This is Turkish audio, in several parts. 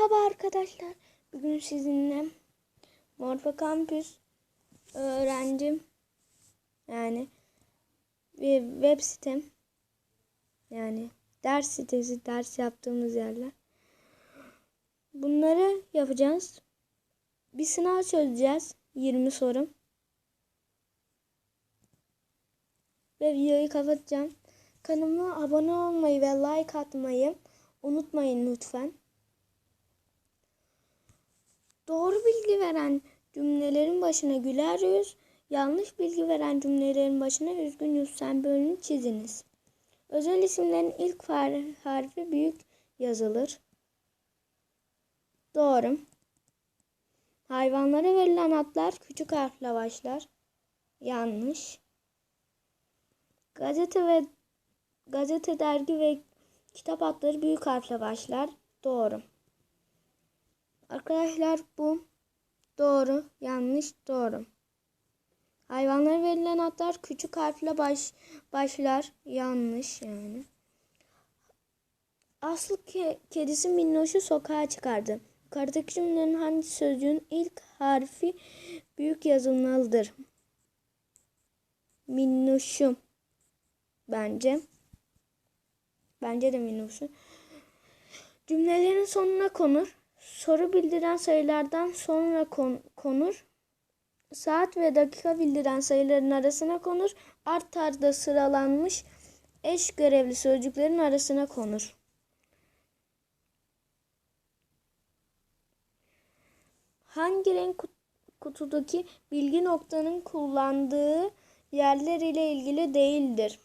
Merhaba arkadaşlar. Bugün sizinle Morfa Campus öğrencim yani bir web sitem yani ders sitesi ders yaptığımız yerler. Bunları yapacağız. Bir sınav çözeceğiz. 20 soru. Ve videoyu kapatacağım. Kanalıma abone olmayı ve like atmayı unutmayın lütfen. Doğru bilgi veren cümlelerin başına güler yüz, yanlış bilgi veren cümlelerin başına üzgün yüz sembolünü çiziniz. Özel isimlerin ilk har- harfi büyük yazılır. Doğru. Hayvanlara verilen adlar küçük harfle başlar. Yanlış. Gazete ve gazete, dergi ve kitap adları büyük harfle başlar. Doğru. Arkadaşlar bu doğru, yanlış, doğru. Hayvanlara verilen adlar küçük harfle baş, başlar. Yanlış yani. Aslı ke, kedisi Minnoş'u sokağa çıkardı. Yukarıdaki cümlenin hangi sözcüğün ilk harfi büyük yazılmalıdır? Minnoş'u. Bence. Bence de Minnoş'u. Cümlelerin sonuna konur. Soru bildiren sayılardan sonra kon- konur. Saat ve dakika bildiren sayıların arasına konur. Art arda sıralanmış eş görevli sözcüklerin arasına konur. Hangi renk kut- kutudaki bilgi noktanın kullandığı yerler ile ilgili değildir?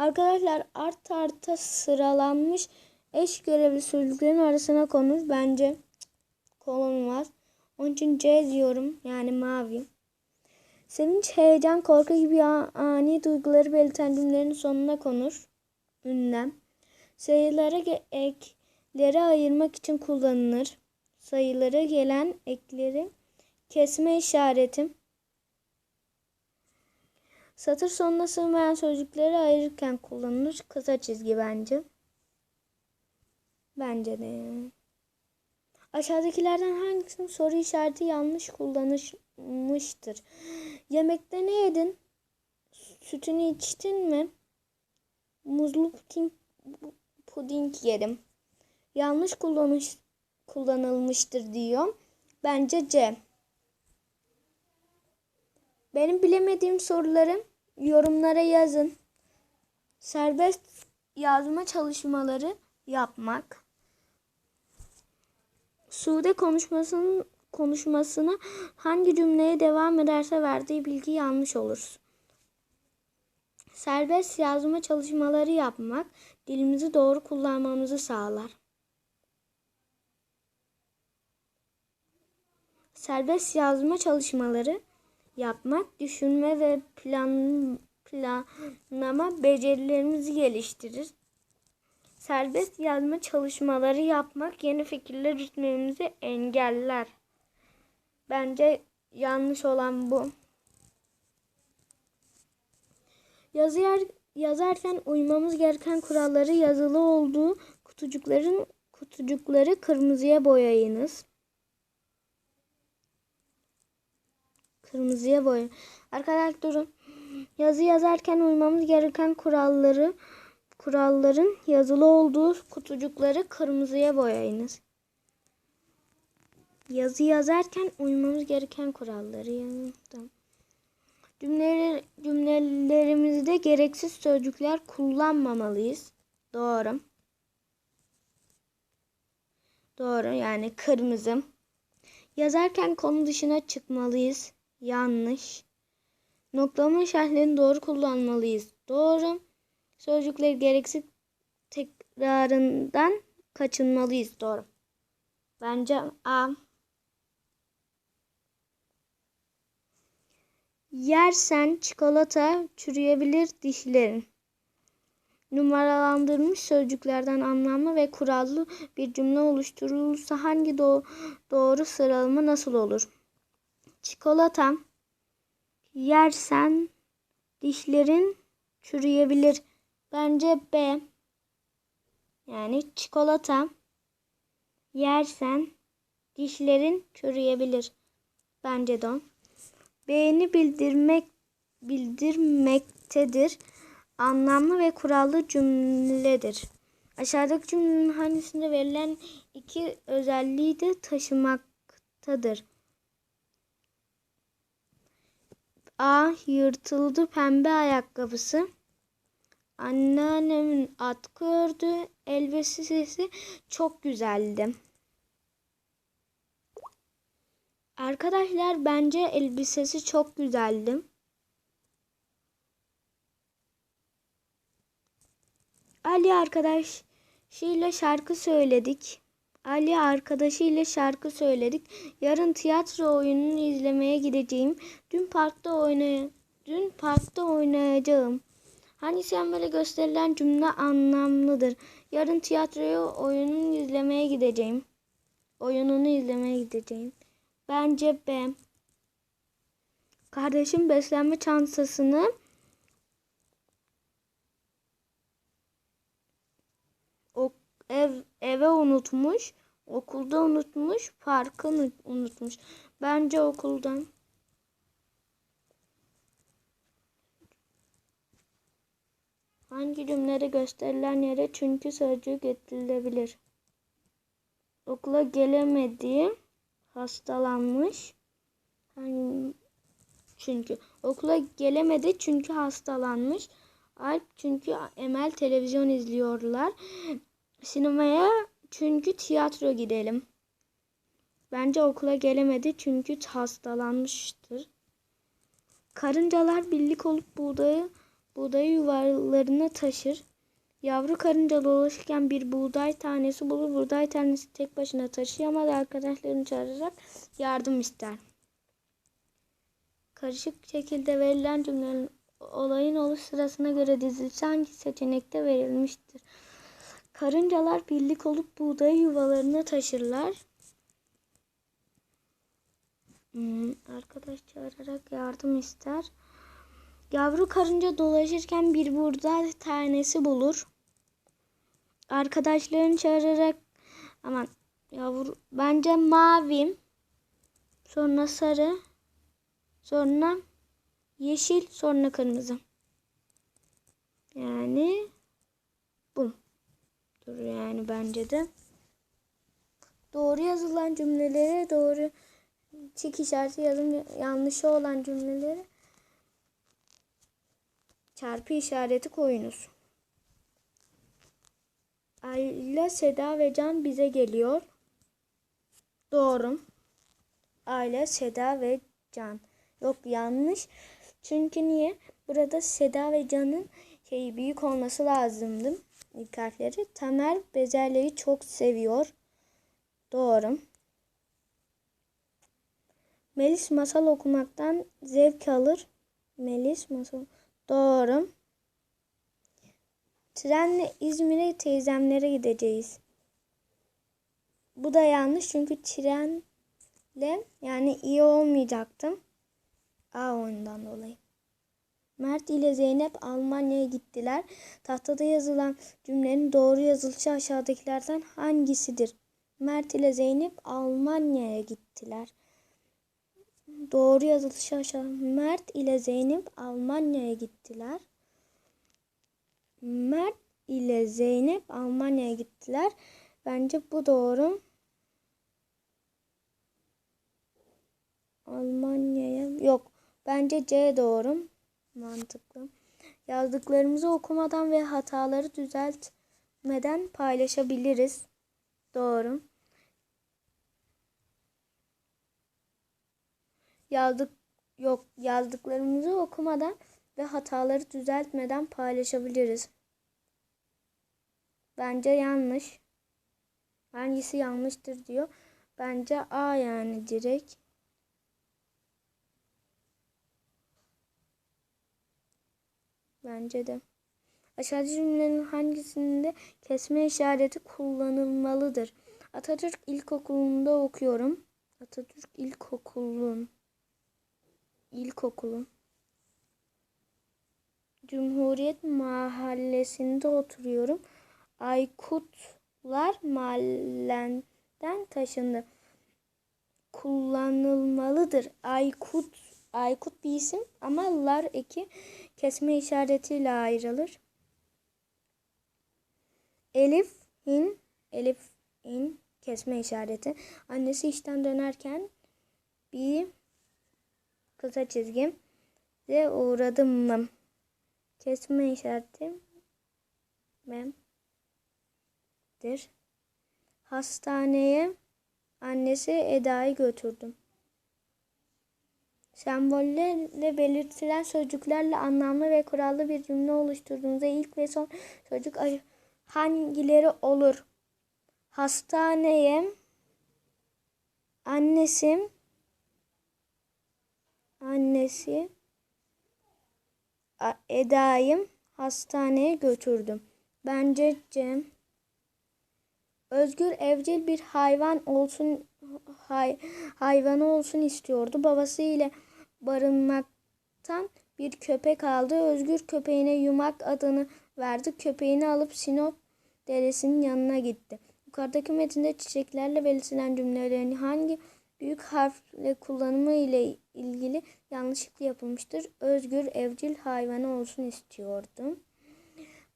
Arkadaşlar art arta sıralanmış eş görevli sözcüklerin arasına konur. Bence konulmaz. Onun için C diyorum. Yani mavi. Sevinç, heyecan, korku gibi ani duyguları belirten cümlelerin sonuna konur. Ünlem. Sayılara ekleri ayırmak için kullanılır. Sayılara gelen ekleri kesme işaretim. Satır sonuna sığmayan sözcükleri ayırırken kullanılır. Kısa çizgi bence. Bence de. Aşağıdakilerden hangisinin soru işareti yanlış kullanılmıştır? Yemekte ne yedin? Sütünü içtin mi? Muzlu puding, puding yedim. Yanlış kullanmış, kullanılmıştır diyor. Bence C. Benim bilemediğim soruları yorumlara yazın. Serbest yazma çalışmaları yapmak. Sude konuşmasının konuşmasına hangi cümleye devam ederse verdiği bilgi yanlış olur. Serbest yazma çalışmaları yapmak dilimizi doğru kullanmamızı sağlar. Serbest yazma çalışmaları yapmak, düşünme ve plan, planlama becerilerimizi geliştirir. Serbest yazma çalışmaları yapmak yeni fikirler üretmemizi engeller. Bence yanlış olan bu. Yazı yazarken uymamız gereken kuralları yazılı olduğu kutucukların kutucukları kırmızıya boyayınız. Kırmızıya boy. Arkadaşlar durun. Yazı yazarken uymamız gereken kuralları kuralların yazılı olduğu kutucukları kırmızıya boyayınız. Yazı yazarken uymamız gereken kuralları yazdım. Cümleler, cümlelerimizde gereksiz sözcükler kullanmamalıyız. Doğru. Doğru yani kırmızı. Yazarken konu dışına çıkmalıyız. Yanlış. Noklama işaretlerini doğru kullanmalıyız. Doğru. Sözcükleri gereksiz tekrarından kaçınmalıyız. Doğru. Bence A. Yersen çikolata çürüyebilir dişlerin. Numaralandırılmış sözcüklerden anlamlı ve kurallı bir cümle oluşturulursa hangi do- doğru sıralama nasıl olur? Çikolata yersen dişlerin çürüyebilir. Bence B. Yani çikolata yersen dişlerin çürüyebilir. Bence o. Beğeni bildirmek bildirmektedir. Anlamlı ve kurallı cümledir. Aşağıdaki cümlenin hangisinde verilen iki özelliği de taşımaktadır? A. Yırtıldı pembe ayakkabısı. Anneannemin at gördü. Elbisesi çok güzeldi. Arkadaşlar bence elbisesi çok güzeldi. Ali arkadaşıyla şarkı söyledik. Ali arkadaşıyla şarkı söyledik. Yarın tiyatro oyununu izlemeye gideceğim. Dün parkta oynay dün parkta oynayacağım. Hani sen böyle gösterilen cümle anlamlıdır. Yarın tiyatroya oyununu izlemeye gideceğim. Oyununu izlemeye gideceğim. Bence B. Kardeşim beslenme çantasını ev eve unutmuş, okulda unutmuş, parkı unutmuş. Bence okuldan. Hangi cümlede gösterilen yere çünkü sözcüğü getirilebilir? Okula gelemedi, hastalanmış. Hani çünkü okula gelemedi çünkü hastalanmış. Alp çünkü Emel televizyon izliyorlar. Sinemaya çünkü tiyatro gidelim. Bence okula gelemedi çünkü hastalanmıştır. Karıncalar birlik olup buğdayı buğdayı yuvalarına taşır. Yavru karınca dolaşırken bir buğday tanesi bulur. Buğday tanesi tek başına taşıyamaz. Arkadaşlarını çağırarak yardım ister. Karışık şekilde verilen cümlenin olayın oluş sırasına göre dizilişi hangi seçenekte verilmiştir? Karıncalar birlik olup buğdayı yuvalarına taşırlar. Hmm, arkadaş çağırarak yardım ister. Yavru karınca dolaşırken bir buğday tanesi bulur. Arkadaşlarını çağırarak aman yavru bence mavi sonra sarı sonra yeşil sonra kırmızı. Yani. Dur yani bence de. Doğru yazılan cümlelere doğru çek işareti yazım yanlışı olan cümleleri çarpı işareti koyunuz. Ayla, Seda ve Can bize geliyor. Doğru. Ayla, Seda ve Can. Yok yanlış. Çünkü niye? Burada Seda ve Can'ın şeyi büyük olması lazımdı. İlk. Tamer bezelyeyi çok seviyor. Doğru. Melis masal okumaktan zevk alır. Melis masal. Doğru. Trenle İzmir'e teyzemlere gideceğiz. Bu da yanlış çünkü trenle yani iyi olmayacaktım. A oyundan dolayı. Mert ile Zeynep Almanya'ya gittiler. Tahtada yazılan cümlenin doğru yazılışı aşağıdakilerden hangisidir? Mert ile Zeynep Almanya'ya gittiler. Doğru yazılışı aşağı. Mert ile Zeynep Almanya'ya gittiler. Mert ile Zeynep Almanya'ya gittiler. Bence bu doğru. Almanya'ya yok. Bence C doğru. Mantıklı. Yazdıklarımızı okumadan ve hataları düzeltmeden paylaşabiliriz. Doğru. Yazdık yok yazdıklarımızı okumadan ve hataları düzeltmeden paylaşabiliriz. Bence yanlış. Hangisi yanlıştır diyor. Bence A yani direkt. Bence de. Aşağıdaki cümlenin hangisinde kesme işareti kullanılmalıdır? Atatürk İlkokulu'nda okuyorum. Atatürk İlkokulu'nun İlkokulu. Cumhuriyet Mahallesi'nde oturuyorum. Aykutlar mahallenden taşındı. Kullanılmalıdır. Aykut Aykut bir isim ama lar eki kesme işaretiyle ayrılır. Elif in Elif in kesme işareti. Annesi işten dönerken bir kısa çizgi ve uğradım mı? Kesme işareti memdir. Hastaneye annesi Eda'yı götürdüm. Sembollerle belirtilen sözcüklerle anlamlı ve kurallı bir cümle oluşturduğunuzda ilk ve son sözcük hangileri olur? Hastaneye annesi annesi A- Eda'yı hastaneye götürdüm. Bence Cem Özgür evcil bir hayvan olsun hay, hayvanı olsun istiyordu. Babası ile barınmaktan bir köpek aldı. Özgür köpeğine Yumak adını verdi. Köpeğini alıp Sinop deresinin yanına gitti. Yukarıdaki metinde çiçeklerle belirtilen cümlelerin hangi büyük harfle kullanımı ile ilgili yanlışlıkla yapılmıştır. Özgür evcil hayvanı olsun istiyordu.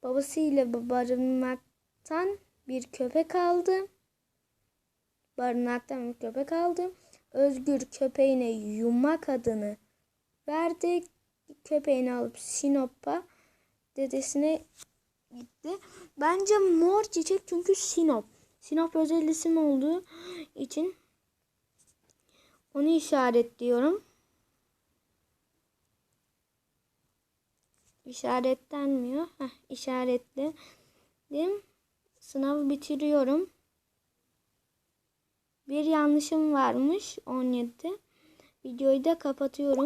Babasıyla barınmaktan bir köpek aldı. Barınaktan bir köpek aldı. Özgür köpeğine Yumak adını verdi. Köpeğini alıp Sinop'a dedesine gitti. Bence mor çiçek çünkü Sinop. Sinop özel isim olduğu için onu işaretliyorum. İşaretlenmiyor. Heh, işaretledim. Sınavı bitiriyorum. Bir yanlışım varmış 17. Videoyu da kapatıyorum.